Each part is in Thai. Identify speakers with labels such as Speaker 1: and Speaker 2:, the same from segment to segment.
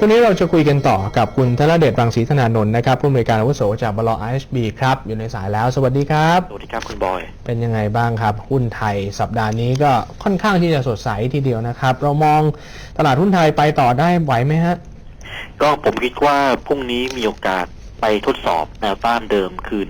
Speaker 1: ช่วงนี้เราจะคุยกันต่อกับคุณธนเดชรังสีธนานนท์นะครับผู้อำนวยการอาวุโสจากบล IHB ครับ อยู่ในสายแล้ว สวัสดีครับ
Speaker 2: สวัสดีครับคุณบอย
Speaker 1: เป็นยังไงบ้างครับ หุ้นไทยสัปดาห์นี้ก็ค่อนข้างที่จะสดใสทีเดียวนะครับ เรามองตลาดหุ้นไทยไปต่อได้ไหวไหมฮะ
Speaker 2: ก็ผมคิดว่าพรุ่งนี้มีโอกาสไปทดสอบแนวต้านเดิมคือ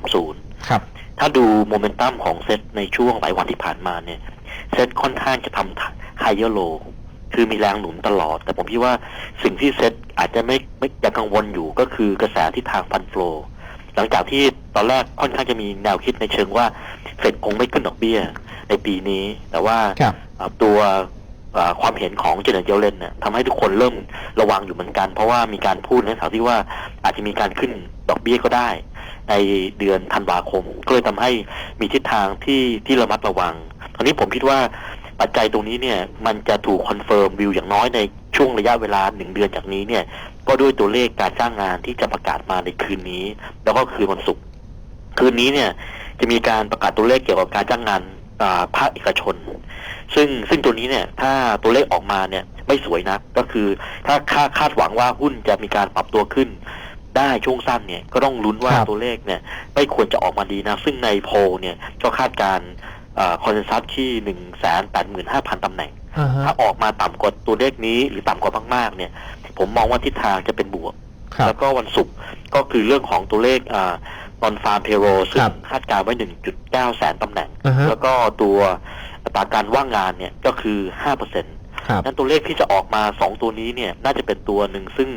Speaker 2: 1430
Speaker 1: ครับ
Speaker 2: ถ้าดูโมเมนตัมของเซ็ตในช่วงหลายวันที่ผ่านมาเนี่ยเซ็ตค่อนข้างจะทำไฮเยอร์โล คือมีแรงหนุนตลอด แต่ผมคิดว่าสิ่งที่เซ็ตอาจจะไม่ไม่ยังกังวลอยู่ก็คือกระแสที่ทางฟันโฟลหลังจากที่ตอนแรกค่อนข้างจะมีแนวคิดในเชิงว่าเฟดคงไม่ขึ้นดอกเบี้ย ในปีนี้ แต่ว่า
Speaker 1: ครับ
Speaker 2: อ่าตัวอ่าความเห็นของเจเน็ตเยลเลนเนี่ยทำให้ทุกคนเริ่มระวังอยู่เหมือนกัน เพราะว่ามีการพูดในแถวที่ว่าอาจจะมีการขึ้นดอกเบี้ยก็ได้ ในเดือนธันวาคม ก็เลยทำให้มีทิศทางที่ที่ระมัดระวังตอนนี้ผมคิดว่า ปัจจัยตรงนี้เนี่ยมันจะถูกคอนเฟิร์มวิวอย่างน้อยในช่วงระยะเวลาหนึ่งเดือนจากนี้เนี่ยก็ด้วยตัวเลขการจ้างงานที่จะประกาศมาในคืนนี้ แล้วก็คืนวันศุกร์คืนนี้เนี่ยจะมีการประกาศตัวเลขเกี่ยวกับการจ้างงานอ่าภาคเอกชน ซึ่งซึ่งตัวนี้เนี่ยถ้าตัวเลขออกมาเนี่ยไม่สวยนักก็คือ ถ้าคาดคาดหวังว่าหุ้นจะมีการปรับตัวขึ้นได้ช่วงสั้นเนี่ยก็ต้องลุ้นว่า
Speaker 1: ครับ
Speaker 2: ตัวเลขเนี่ยไม่ควรจะออกมาดีนะ ซึ่งในโพลเนี่ยก็คาดการ คอนเซนซัสที่หนึ่งแสนแปดหมื่นห้าพันตำแหน่ง
Speaker 1: อ่าฮะ
Speaker 2: ถ้าออกมาต่ำกว่าตัวเลขนี้หรือต่ำกว่ามากๆ เนี่ย ผมมองว่าทิศทางจะเป็นบวก
Speaker 1: ครับ
Speaker 2: แล้วก็วันศุกร์ก็คือเรื่องของตัวเลขอ่าตอนฟาร์มเพโรซึ่ง
Speaker 1: ครับ
Speaker 2: คาดการณ์ไว้1.9แสนตำแหน่ง
Speaker 1: อ่าฮะ
Speaker 2: แล้วก็ตัวอัตราการว่างงานเนี่ยก็คือ5เปอร์เซ็นต์
Speaker 1: ครับ
Speaker 2: นั้นตัวเลขที่จะออกมาสองตัวนี้เนี่ยน่าจะเป็นตัวหนึ่งซึ่ง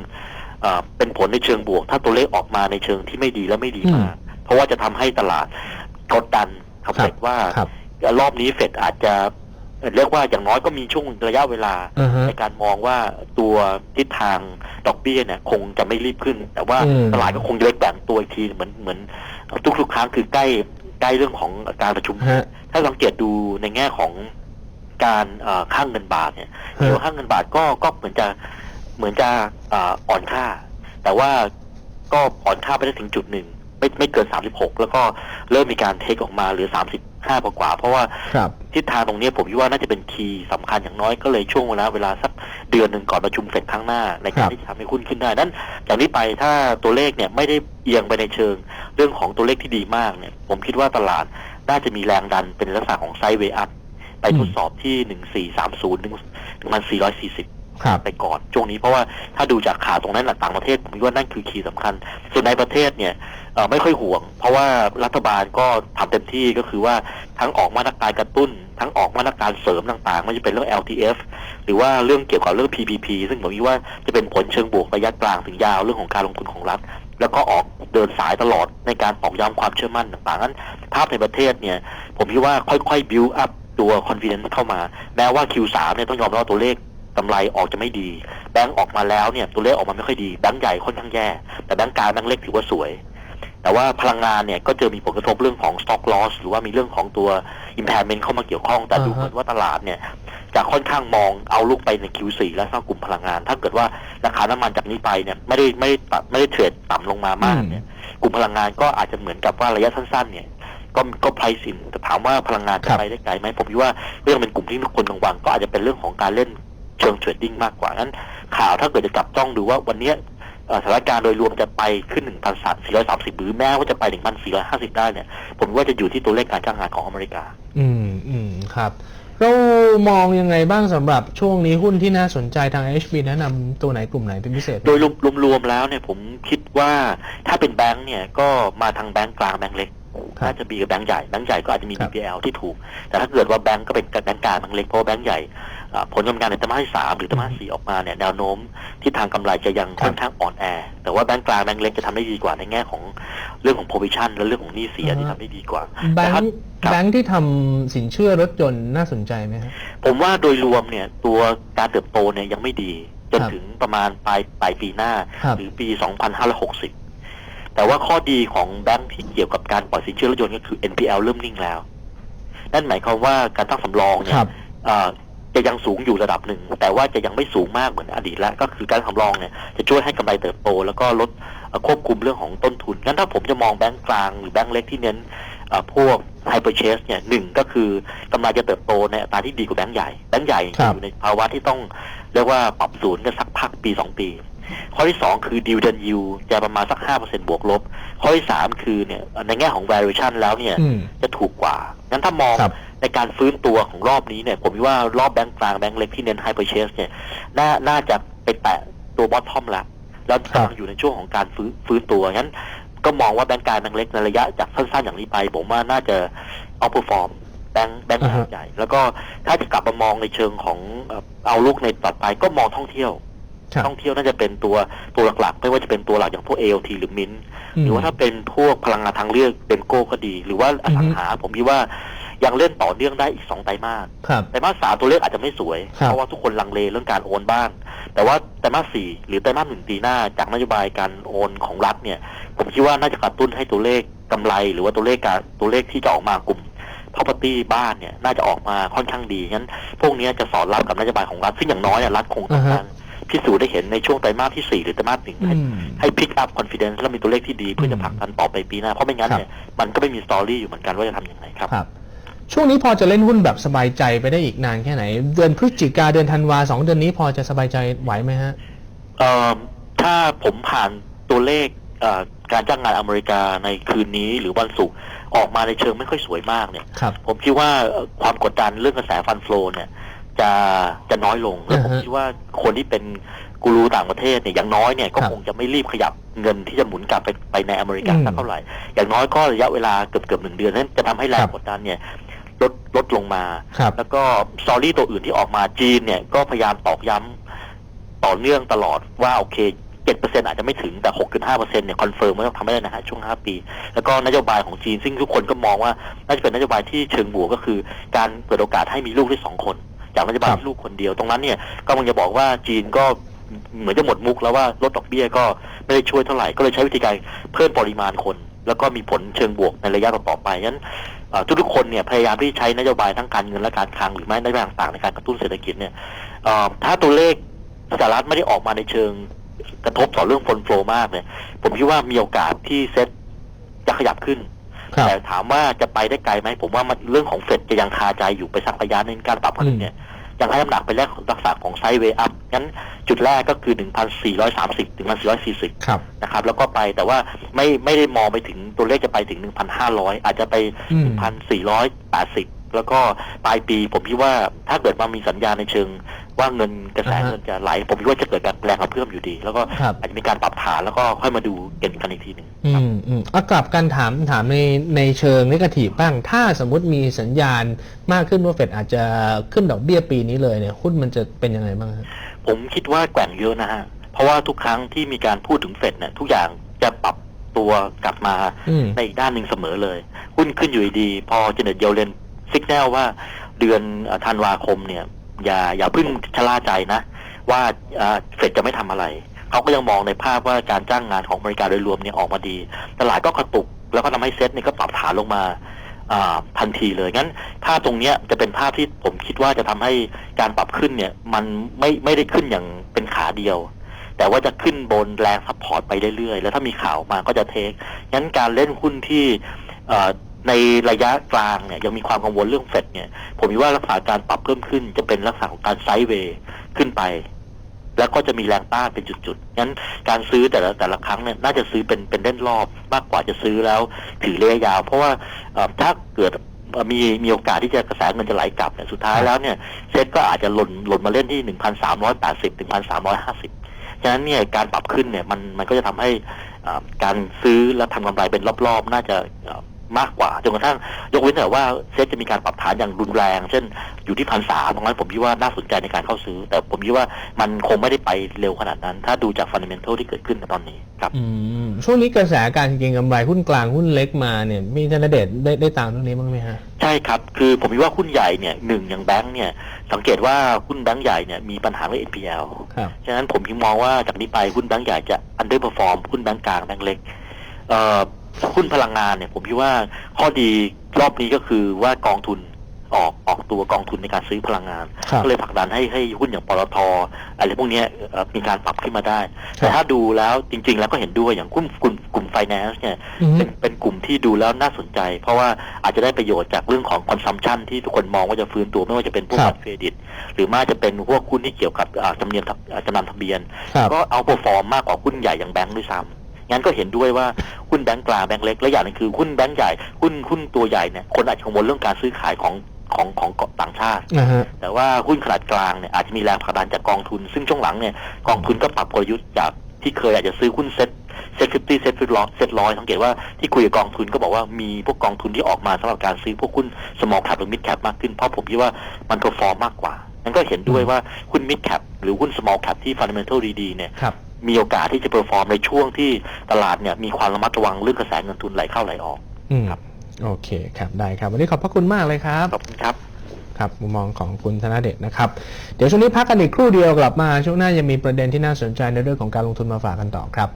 Speaker 2: เอ่อเป็นผลในเชิงบวก ถ้าตัวเลขออกมาในเชิงที่ไม่ดีและไม่ดีมากเพราะว่าจะทำให้ตลาดกดดันครับ
Speaker 1: ครับ
Speaker 2: เฟดว่า
Speaker 1: ค รับ
Speaker 2: รอบนี้เฟดอาจจะเอ่อเรียกว่าอย่างน้อยก็มีช่วงระยะเวลา
Speaker 1: อ่าฮะ
Speaker 2: ในการมองว่าตัวทิศทางดอกเบี้ยเนี่ย คงจะไม่รีบขึ้น แต่ว่า
Speaker 1: อืม
Speaker 2: ตลาดก็คงจะเล็กแบ่งตัวอีกทีเหมือนเหมือนทุกๆครั้งคือใกล้ใกล้เรื่องของการประชุม
Speaker 1: ฮะ
Speaker 2: ถ้าสังเกตดูในแง่ของการเอ่อค่างเงินบาทเนี่ย
Speaker 1: ฮะ
Speaker 2: ตัวค่างเงินบาทก็ก็เหมือนจะเหมือนจะเอ่ออ่อนค่า แต่ว่าก็อ่อนค่าไปได้ถึงจุดหนึ่งไม่ไม่เกิน36แล้วก็เริ่มมีการเทคออกมาเหลือ 35กว่าๆเพราะว่า
Speaker 1: ครับ
Speaker 2: ทิศทางตรงนี้ผมคิดว่าน่าจะเป็นคีย์สำคัญอย่างน้อยก็เลยช่วงเวลาเวลาสักเดือนหนึ่งก่อนประชุมเสร็จครั้งหน้า ใน
Speaker 1: ครับ
Speaker 2: การที่จะทำให้หุ้นขึ้นได้นั้นจากนี้ไปถ้าตัวเลขเนี่ยไม่ได้เอียงไปในเชิง เรื่องของตัวเลขที่ดีมากเนี่ย ผมคิดว่าตลาดน่าจะมีแรงดันเป็นลักษณะของไซด์เวย์อัพไปทดสอบที่หนึ่งสี่สามศูนย์ถึงถึงมันสี่ร้อยสี่สิบ
Speaker 1: ครับ
Speaker 2: ไปก่อนช่วงนี้เพราะว่าถ้าดูจากข่าวตรงนั้นต่างประเทศผมว่านั่นคือคีย์สำคัญ ส่วนในประเทศเนี่ยไม่ค่อยห่วง เพราะว่ารัฐบาลก็ทำเต็มที่ก็คือว่าทั้งออกมาตรการกระตุ้น ทั้งออกมาตรการเสริมต่างๆไม่ว่าจะเป็นเรื่อง LTF หรือว่าเรื่องเกี่ยวกับเรื่อง PPP ซึ่งผมว่าจะเป็นผลเชิงบวกระยะกลางถึงยาวเรื่องของการลงทุนของรัฐแล้วก็ออกเดินสายตลอดในการตอกย้ำความเชื่อมั่นต่างๆนั้นภาพในประเทศเนี่ย ผมคิดว่าค่อยๆ build up ตัว confidence เข้ามา แม้ว่า Q3 เนี่ยต้องยอมรับตัวเลข กำไรออกจะไม่ดี แบงก์ออกมาแล้วเนี่ยตัวเลขออกมาไม่ค่อยดีแบงก์ใหญ่ค่อนข้างแย่ แต่แบงก์กลางแบงก์เล็กถือว่าสวย แต่ว่าพลังงานเนี่ยก็เจอมีผลกระทบเรื่องของ stock loss หรือว่ามีเรื่องของตัว impairment เข้ามาเกี่ยวข้อง แต่ดูเหมือนว่าตลาดเนี่ยจะค่อนข้างมองเอาลูกไปใน Q4 และสร้างกลุ่มพลังงาน ถ้าเกิดว่าราคาน้ำมันจากนี้ไปเนี่ยไม่ได้ไม่ได้ตัดไม่ได้เทรดต่ำลงมามากเนี่ยกลุ่มพลังงานก็อาจจะเหมือนกับว่าระยะสั้นๆเนี่ยก็ก็ไพรซินแต่ถามว่าพลังงานจะไปได้ไกลไหมผมคิดว่าเรื่องเป็นกลุ่มที่ทุกคนกังวลก็อาจจะเป็นเรื่องของการเล่น เชิงเทรดดิ้งมากกว่างั้น ข่าวถ้าเกิดจะจับจ้องดูว่าวันเนี้ยเอ่อสถานการณ์โดยรวมจะไปขึ้น 1,430 หรือแม้ว่าจะไป 1,450 ได้เนี่ย ผมว่าจะอยู่ที่ตัวเลขการจ้างงานของอเมริกา
Speaker 1: อืมอืมครับ เรามองยังไงบ้างสำหรับช่วงนี้หุ้นที่น่าสนใจทาง HB แนะนำตัวไหนกลุ่มไหนเป็นพิเศษไหม
Speaker 2: โดยรวมรวมๆแล้วเนี่ยผมคิดว่าถ้าเป็นแบงก์เนี่ยก็มาทางแบงก์กลางแบงก์เล็ก
Speaker 1: ครับ
Speaker 2: น่าจะมีกับแบงก์ใหญ่แบงก์ใหญ่ก็อาจจะมี
Speaker 1: ครับ
Speaker 2: BPL ที่ถูก แต่ถ้าเกิดว่าแบงก์ก็เป็นแบงก์กลางแบงก์เล็กเพราะว่าแบงก์ใหญ่อ่า ผลกำไรในไตรมาสที่สามหรือไตรมาสสี่ออกมาเนี่ยแนวโน้มที่ทางกำไรจะยัง
Speaker 1: ครับ
Speaker 2: ค่อนข้างอ่อนแอ แต่ว่าแบงก์กลางแบงก์เล็กจะทำได้ดีกว่าในแง่ของเรื่องของ provision และเรื่องของหนี้เสียที่ทำได้ดีกว่า
Speaker 1: แบ
Speaker 2: แต่
Speaker 1: ง
Speaker 2: ถ้า
Speaker 1: ค์
Speaker 2: ครับ
Speaker 1: แบงค์ที่ทำสินเชื่อรถยนต์น่าสนใจไหมครับ
Speaker 2: ผมว่าโดยรวมเนี่ยตัวการเติบโตเนี่ยยังไม่ดี จน
Speaker 1: ครับ
Speaker 2: ถึงประมาณปลายปลายปีหน้า
Speaker 1: ครับ
Speaker 2: หรือปี 2560 แต่ว่าข้อดีของแบงค์ที่เกี่ยวกับการปล่อยสินเชื่อรถยนต์ก็คือ NPL เริ่มนิ่งแล้ว นั่นหมายความว่าการตั้งสำรองเนี่
Speaker 1: ค
Speaker 2: ย
Speaker 1: รับ
Speaker 2: เอ่อ จะยังสูงอยู่ระดับหนึ่ง แต่ว่าจะยังไม่สูงมากเหมือนอดีตแล้วก็คือการสำรองเนี่ยจะช่วยให้กำไรเติบโต แล้วก็ลดเอ่อควบคุมเรื่องของต้นทุนงั้นถ้าผมจะมองแบงก์กลางหรือแบงก์เล็กที่เน้นเอ่อพวกไฮเปอร์เชสเนี่ยหนึ่งก็คือกำไรจะเติบโตในอัตราที่ดีกว่าแบงก์ใหญ่แบงก์ใหญ่
Speaker 1: ครับ
Speaker 2: อยู่ในภาวะที่ต้องเรียกว่าปรับศูนย์กันสักพักปีสองปี ข้อที่สองคือดิวเดนยูจะประมาณสักห้าเปอร์เซ็นบวกลบ ข้อที่สามคือเนี่ยในแง่ของ valuation แล้วเนี่ย
Speaker 1: อืม
Speaker 2: จะถูกกว่างั้นถ้ามอง
Speaker 1: ครับ
Speaker 2: ในการฟื้นตัวของรอบนี้เนี่ย ผมคิดว่ารอบแบงก์กลางแบงก์เล็กที่เน้นไฮเปอร์เชสเนี่ยน่าน่าจะไปแตะตัวบอททอมละแล้ว
Speaker 1: ครับ
Speaker 2: กำลังอยู่ในช่วงของการฟื้นฟื้นตัวงั้น ก็มองว่าแบงก์กลางแบงก์เล็กในระยะจากสั้นๆอย่างนี้ไป ผมว่าน่าจะเอาเปอร์ฟอร์มแบงก์แบงก์ขนาดใหญ่แล้วก็ถ้าจะกลับมามองในเชิงของเอ่อเอาลูกในต่อไปก็มองท่องเที่ยว
Speaker 1: ครับ
Speaker 2: ท่องเที่ยวน่าจะเป็นตัวตัวหลักๆ ไม่ว่าจะเป็นตัวหลักอย่างพวก AOT หรือมินหรือว่าถ้าเป็นพวกพลังงานทางเลือกเป็นโก้ก็ดี หรือว่าอสังหา ผมคิดว่า ยังเล่นต่อเนื่องได้อีกสองไตรมาส
Speaker 1: ครับ
Speaker 2: ไตรมาสสามตัวเลขอาจจะไม่สวย
Speaker 1: ครับ
Speaker 2: เพราะว่าทุกคนลังเลเรื่องการโอนบ้านแต่ว่าไตรมาสสี่หรือไตรมาสหนึ่งปีหน้าจากนโยบายการโอนของรัฐเนี่ย ผมคิดว่าน่าจะกระตุ้นให้ตัวเลขกำไร หรือว่าตัวเลขการตัวเลขที่จะออกมากลุ่ม property บ้านเนี่ยน่าจะออกมาค่อนข้างดีงั้น พวกเนี้ยจะสอดรับกับนโยบายของรัฐซึ่งอย่างน้อยเนี่ยรัฐคงต้องการพิสูจน์ได้เห็นในช่วงไตรมาสที่สี่หรือไตรมาสหนึ่ง
Speaker 1: อื
Speaker 2: ให้
Speaker 1: ม
Speaker 2: ให้ pick up confidence แล้วมีตัวเลขที่ดีเพื่อ
Speaker 1: อื
Speaker 2: จะ
Speaker 1: ม
Speaker 2: ผลักดันต่อไปปีหน้า เพราะไม่งั้น
Speaker 1: ครับ
Speaker 2: เนี่ยมันก็ไม่มีสตอรี่อยู่เหมือนกันว่าจะทำยังไงครับ
Speaker 1: ครับ ช่วงนี้พอจะเล่นหุ้นแบบสบายใจไปได้อีกนานแค่ไหน เดือนพฤศจิกาเดือนธันวาสองเดือนนี้พอจะสบายใจไหวไหมฮะ
Speaker 2: เอ่อถ้าผมผ่านตัวเลขเอ่อการจ้างงานอเมริกาในคืนนี้หรือวันศุกร์ออกมาในเชิงไม่ค่อยสวยมากเนี่ย
Speaker 1: ครับ
Speaker 2: ผมคิดว่าเอ่อความกดดันเรื่องกระแสฟันฟลอเนี่ย จะจะน้อยลงแล้วผม
Speaker 1: อ่าฮะ
Speaker 2: คิดว่าคนที่เป็นกูรูต่างประเทศเนี่ยอย่างน้อยเนี่ยก็
Speaker 1: ครับ
Speaker 2: คงจะไม่รีบขยับเงินที่จะหมุนกลับไปไปในอเมริกา
Speaker 1: อืม
Speaker 2: สักเท่าไหร่ อย่างน้อยก็ระยะเวลาเกือบเกือบหนึ่งเดือนนั้นจะทำให้แรง
Speaker 1: ครับ
Speaker 2: กดดันเนี่ย ลดลดลงมา
Speaker 1: ครับ
Speaker 2: แล้วก็สตอรี่ตัวอื่นที่ออกมาจีนเนี่ยก็พยายามตอกย้ำต่อเนื่องตลอดว่า โอเคเจ็ดเปอร์เซ็นอาจจะไม่ถึงแต่หกจุดห้าเปอร์เซ็นเนี่ยคอนเฟิร์มว่าต้องทำให้ได้นะฮะช่วงห้าปี แล้วก็นโยบายของจีน ซึ่งทุกคนก็มองว่าน่าจะเป็นนโยบายที่เชิงบวกก็คือ การเปิดโอกาสให้มีลูกได้สองคน จากนโยบาย
Speaker 1: ครับ
Speaker 2: ที่ลูกคนเดียวตรงนั้นเนี่ยก็มันจะบอกว่าจีนก็เหมือนจะหมดมุกแล้วว่าลดดอกเบี้ยก็ไม่ได้ช่วยเท่าไหร่ก็เลยใช้วิธีการเพิ่มปริมาณคน แล้วก็มีผลเชิงบวกในระยะต่อๆไปงั้นเอ่อทุกๆคนเนี่ยพยายามที่ใช้นโยบายทั้งการเงินและการคลังหรือไม่นโยบายต่างๆในการกระตุ้นเศรษฐกิจเนี่ยเอ่อถ้าตัวเลขสหรัฐไม่ได้ออกมาในเชิงกระทบต่อเรื่องฟนโฟลมากเนี่ย ผมคิดว่ามีโอกาสที่เซ็ตจะขยับขึ้น
Speaker 1: ครับ
Speaker 2: แต่ถามว่าจะไปได้ไกลไหม ผมว่ามันเรื่องของเฟดจะยังคาใจอยู่ไปสักระยะหนึงการปรับขึ้นเนี่ย ยังให้น้ำหนักไปแรกลักษณะของไซด์เวย์อัพงั้นจุดแรกก็คือ 1,430 ถึง 1,440
Speaker 1: ครับ
Speaker 2: นะครับ แล้วก็ไปแต่ว่าไม่ไม่ได้มองไปถึงตัวเลขจะไปถึง 1,500 อาจจะไป
Speaker 1: อืม
Speaker 2: 1,480 แล้วก็ปลายปีผมคิดว่าถ้าเกิดมามีสัญญาณในเชิง ว่าเงินกระแส
Speaker 1: อ่าฮะ
Speaker 2: เงินจะไหล ผมคิดว่าจะเกิดการแรงกระเพื่อมอยู่ดี แล้วก็
Speaker 1: ครับ
Speaker 2: อาจจะมีการปรับฐานแล้วก็ค่อยมาดูเก็นกันอีกทีหนึ่ง
Speaker 1: อื
Speaker 2: ครับ
Speaker 1: มอืมเอากลับกันถามถามในในเชิงนิเกทีฟบ้าง ถ้าสมมุติมีสัญญาณมากขึ้นว่าเฟดอาจจะขึ้นดอกเบี้ยปีนี้เลยเนี่ยหุ้นมันจะเป็นยังไงบ้างครับ
Speaker 2: ผมคิดว่าแกว่งเยอะนะฮะเพราะว่าทุกครั้งที่มีการพูดถึงเฟดเนี่ยทุกอย่างจะปรับตัวกลับมา
Speaker 1: อืม
Speaker 2: ในอีกด้านหนึ่งเสมอเลย หุ้นขึ้นอยู่ดีๆพอเจเน็ตเยลเลน ซิกแนลว่าเดือนธันวาคมเนี่ย อย่าอย่าเพิ่งชะล่าใจนะ ว่าเอ่อเฟดจะไม่ทำอะไร เขาก็ยังมองในภาพว่าการจ้างงานของอเมริกาโดยรวมเนี่ยออกมาดี ตลาดก็กระตุก แล้วก็ทำให้เซ็ตเนี่ยก็ปรับฐานลงมาทันทีเลย งั้นภาพตรงเนี้ยจะเป็นภาพที่ผมคิดว่าจะทำให้การปรับขึ้นเนี่ย มันไม่ไม่ได้ขึ้นอย่างเป็นขาเดียว แต่ว่าจะขึ้นบนแรงซัพพอร์ตไปเรื่อยๆ แล้วถ้ามีข่าวมาก็จะเทคงั้นการเล่นหุ้นที่ ในระยะกลางเนี่ยยังมีความกังวลเรื่องเฟดเนี่ย ผมว่าลักษณะการปรับเพิ่มขึ้นจะเป็นลักษณะของการไซด์เวย์ขึ้นไป แล้วก็จะมีแรงต้านเป็นจุดๆงั้นการซื้อแต่ละแต่ละครั้งเนี่ยน่าจะซื้อเป็นเป็นเล่นรอบมากกว่าจะซื้อแล้วถือระยะยาว เพราะว่าถ้าเกิดมีมีโอกาสที่จะกระแสเงินจะไหลกลับเนี่ยสุดท้ายแล้วเนี่ยเซ็ตก็อาจจะหล่นหล่นมาเล่นที่หนึ่งพันสามร้อยแปดสิบถึงพันสามร้อยห้าสิบฉะนั้นเนี่ยการปรับขึ้นเนี่ยมันมันก็จะทำให้การซื้อและทำกำไรเป็นรอบๆ น่าจะ มากกว่าจนกระทั่งยกเว้นแต่ว่าเซ็ตจะมีการปรับฐานอย่างรุนแรง เช่นอยู่ที่พันสามตรงนั้นผมคิดว่าน่าสนใจในการเข้าซื้อ แต่ผมคิดว่ามันคงไม่ได้ไปเร็วขนาดนั้น ถ้าดูจากฟันเดเมนทัลที่เกิดขึ้นในตอนนี้ครับ
Speaker 1: อืมช่วงนี้กระแสการเก็งกำไรหุ้นกลางหุ้นเล็กมาเนี่ยมีธนเดชได้ได้ตามเรื่องนี้บ้างไหมฮะ
Speaker 2: ใช่ครับ คือผมคิดว่าหุ้นใหญ่เนี่ยหนึ่งอย่างแบงก์เนี่ยสังเกตว่าหุ้นแบงก์ใหญ่เนี่ยมีปัญหาเรื่อง NPL
Speaker 1: ครับ
Speaker 2: ฉะนั้นผมคิดมองว่าจากนี้ไปหุ้นแบงก์ใหญ่จะ underperform หุ้นแบงก์กลางแบงก์เล็กเอ่อ หุ้นพลังงานเนี่ยผมคิดว่าข้อดีรอบนี้ก็คือว่ากองทุนออกออกตัวกองทุนในการซื้อพลังงาน
Speaker 1: ครับ
Speaker 2: ก็เลยผลักดันให้ให้หุ้นอย่างปตทอะไรพวกเนี้ยเอ่อมีการปรับขึ้นมาได้
Speaker 1: ครับ
Speaker 2: แต่ถ้าดูแล้วจริง ๆ แล้วก็เห็นด้วยอย่างกลุ่มกลุ่มกลุ่มไฟแนนซ์เนี่ย
Speaker 1: อืม
Speaker 2: เป็นเป็นกลุ่มที่ดูแล้วน่าสนใจ เพราะว่าอาจจะได้ประโยชน์จากเรื่องของคอนซัมชันที่ทุกคนมองว่าจะฟื้นตัวไม่ว่าจะเป็นพวก
Speaker 1: ครับ
Speaker 2: บัตรเครดิต หรือไม่จะเป็นพวกหุ้นที่เกี่ยวกับอ่าจำเนียนทะอ่าจำนำทะเบียน
Speaker 1: ครับ
Speaker 2: ก็เอาเปอร์ฟอร์มมากกว่าหุ้นใหญ่อย่างแบงค์ด้วยซ้ำ งั้นก็เห็นด้วยว่าหุ้นแบงก์กลางแบงก์เล็กและอย่างหนึงคือหุ้นแบงก์ใหญ่หุ้นหุ้นตัวใหญ่เนี่ยคนอาจจะกังวลเรื่องการซื้อขายของของของต่างชาติ
Speaker 1: นะฮะ
Speaker 2: แต่ว่าหุ้นขนาดกลางเนี่ยอาจจะมีแรงผลักดันจากกองทุน ซึ่งช่วงหลังเนี่ยกองทุนก็ปรับกลยุทธ์จากที่เคยอาจจะซื้อหุ้นเซ็ตเซ็ตฟิฟตี้เซ็ตฟิฟร้อยเซ็ตร้อยสังเกตว่าที่คุยกับกองทุนก็บอกว่ามีพวกกองทุนที่ออกมาสำหรับการซื้อพวกหุ้น small cap หรือ mid cap มากขึ้นเพราะผมคิดว่ามัน perform มากกว่านั่นก็เห็นด้วยว่าหุ้น mid cap หรือหุ้น small cap ที่ fundamental ดีๆเนี่ย
Speaker 1: ครับ
Speaker 2: มีโอกาสที่จะ perform ในช่วงที่ตลาดเนี่ยมีความระมัดระวังเรื่องกระแสเงินทุนไหลเข้าไหลออก
Speaker 1: อืม
Speaker 2: ครับ
Speaker 1: โอเคครับได้ครับ วันนี้ขอบพระคุณมากเลยครับ
Speaker 2: ขอบคุณครับ
Speaker 1: ครับมุมมองของคุณธนเดชนะครับ เดี๋ยวช่วงนี้พักกันอีกครู่เดียวกลับมา ช่วงหน้ายังมีประเด็นที่น่าสนใจในเรื่องของการลงทุนมาฝากกันต่อครับ